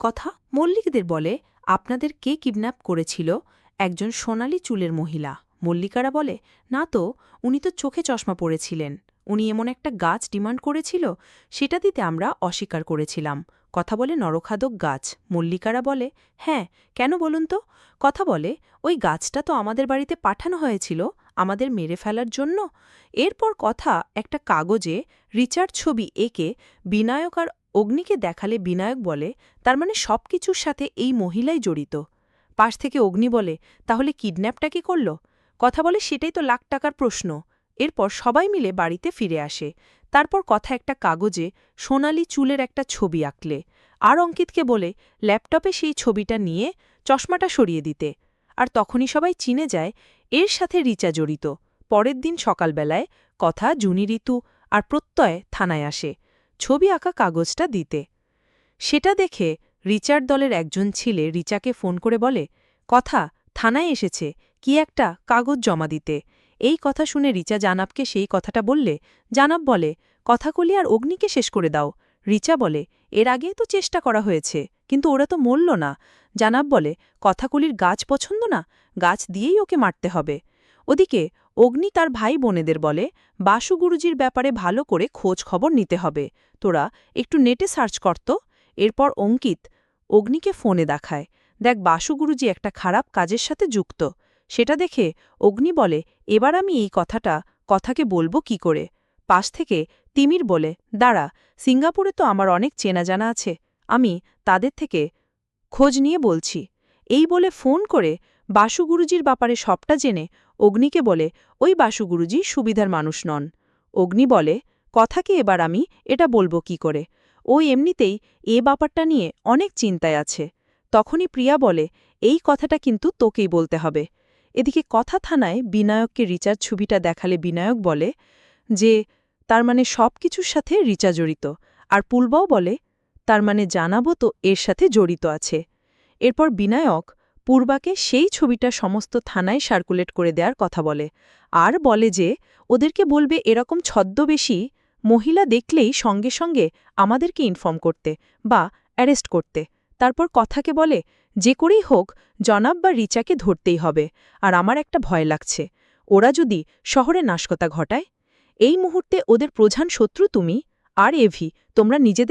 কথা মল্লিকদের বলে, আপনাদের কে কিডন্যাপ করেছিল? একজন সোনালি চুলের মহিলা। মল্লিকারা বলে, না তো, উনি তো চোখে চশমা পড়েছিলেন উনি এমন একটা গাছ ডিমান্ড করেছিল, সেটা দিতে আমরা অস্বীকার করেছিলাম। কথা বলে নরখাদক গাছ। মল্লিকারা বলে হ্যাঁ কেন বলুন তো? কথা বলে, ওই গাছটা তো আমাদের বাড়িতে পাঠানো হয়েছিল, আমাদের মেরে ফেলার জন্য। এরপর কথা একটা কাগজে রিচার্ড ছবি এঁকে বিনায়ক আর অগ্নিকে দেখালে বিনায়ক বলে, তার মানে সব কিছুর সাথে এই মহিলাই জড়িত। পাশ থেকে অগ্নি বলে, তাহলে কিডন্যাপটা কি করল? কথা বলে সেটাই তো লাখ টাকার প্রশ্ন। এরপর সবাই মিলে বাড়িতে ফিরে আসে। তারপর কথা একটা কাগজে, সোনালি চুলের একটা ছবি আঁকলে। আর অঙ্কিতকে বলে, ল্যাপটপে সেই ছবিটা নিয়ে চশমাটা সরিয়ে দিতে। আর তখনই সবাই চিনে যায়, এর সাথে রিচা জড়িত। পরের দিন সকালবেলায় কথা, জুনি, ঋতু আর প্রত্যয় থানায় আসে। ছবি আঁকা কাগজটা দিতে। সেটা দেখে রিচার্ড দলের একজন ছিলে রিচাকে ফোন করে বলে, কথা, থানায় এসেছে, কি একটা কাগজ জমা দিতে? এই কথা শুনে রিচা জানাবকে সেই কথাটা বললে। জানাব বলে, কথাকলি আর অগ্নিকে শেষ করে দাও। রিচা বলে, এর আগে তো চেষ্টা করা হয়েছে, কিন্তু ওরা তো মরল না। জানাব বলে, কথাকলির গাছ পছন্দ না? গাছ দিয়েই ওকে মারতে হবে। ওদিকে অগ্নি তার ভাই বোনেদের বলে, বাসু গুরুজির ব্যাপারে ভালো করে খোঁজ খবর নিতে হবে। তোরা একটু নেটে সার্চ করত এরপর অঙ্কিত অগ্নিকে ফোনে দেখায়, দেখ, বাসু গুরুজি একটা খারাপ কাজের সাথে যুক্ত। সেটা দেখে অগ্নি বলে, এবার আমি এই কথাটা, কথাকে বলব কি করে? পাশ থেকে তিমির বলে, দাঁড়া, সিঙ্গাপুরে তো আমার অনেক চেনা জানা আছে। আমি তাদের থেকে খোঁজ নিয়ে বলছি। এই বলে ফোন করে বাসু গুরুজির ব্যাপারে সবটা জেনে অগ্নিকে বলে, ওই বাসুগুরুজি সুবিধার মানুষ নন। অগ্নি বলে, কথাকে এবার আমি এটা বলব কি করে? ও এমনিতেই এ ব্যাপারটা নিয়ে অনেক চিন্তায় আছে। তখনই প্রিয়া বলে, এই কথাটা কিন্তু তোকেই বলতে হবে। এদিকে কথা থানায় বিনায়ককে রিচার ছবিটা দেখালে বিনায়ক বলে, যে তার মানে সব কিছুর সাথে রিচা জড়িত। আর পুলবাও বলে, তার মানে জানাব তো এর সাথে জড়িত আছে। এরপর বিনায়ক পূর্বাকে সেই ছবিটা সমস্ত থানায় সার্কুলেট করে দেওয়ার কথা বলে। আর বলে যে, ওদেরকে বলবে এরকম ছদ্মবেশী মহিলা দেখলেই সঙ্গে সঙ্গে আমাদেরকে ইনফর্ম করতে বা অ্যারেস্ট করতে। তারপর কথাকে বলে, যে করেই হোক, জনাব বা রিচাকে ধরতেই হবে। আর আমার একটা ভয় লাগছে। ওরা যদি শহরে নাশকতা ঘটায়, এই মুহূর্তে ওদের প্রধান শত্রু তুমি আর এভি। তোমরা নিজেদের